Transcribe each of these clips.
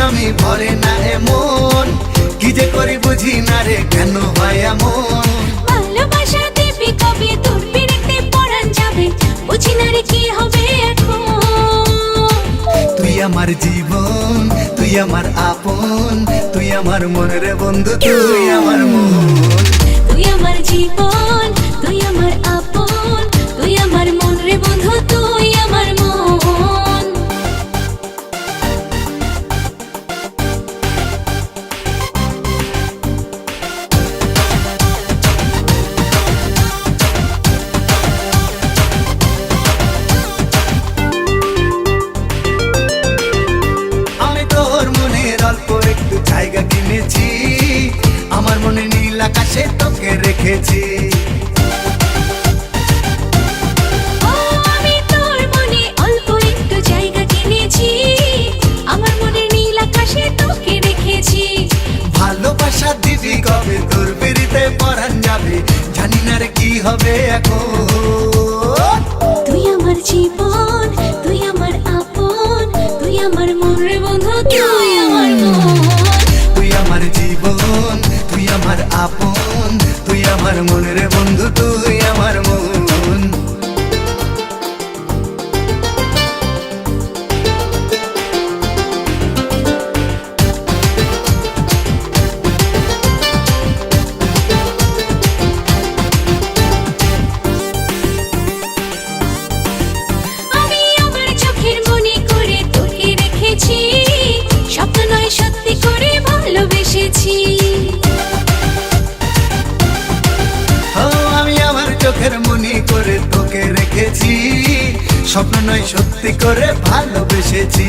আমি ভরে না এমন। কি যে করি বুঝি না রে কেন হয় এমন। ভালোবাসা দেবী কবে তোর পরাণ যাবে। বুঝি না রে কি হবে তুই আমার জীবন তুই আমার আপন তুই আমার মন রে বন্ধু তুই আমার মন। তুই আমার জীবন আকাশে তোকে রেখেছি। স্বপ্ন নয় সত্যি করে ভালোবেসেছি।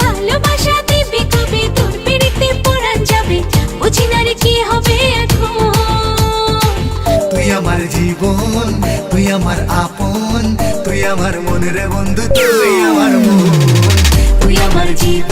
ভালোবাসা দিবি কবে তোর পিড়িতে পরাণ যাবে বুঝি না রে কি হবে তুই আমার জীবন তুই আমার আপন তুই আমার মনের বন্ধু তুই আমার মন। তুই আমার জীবন।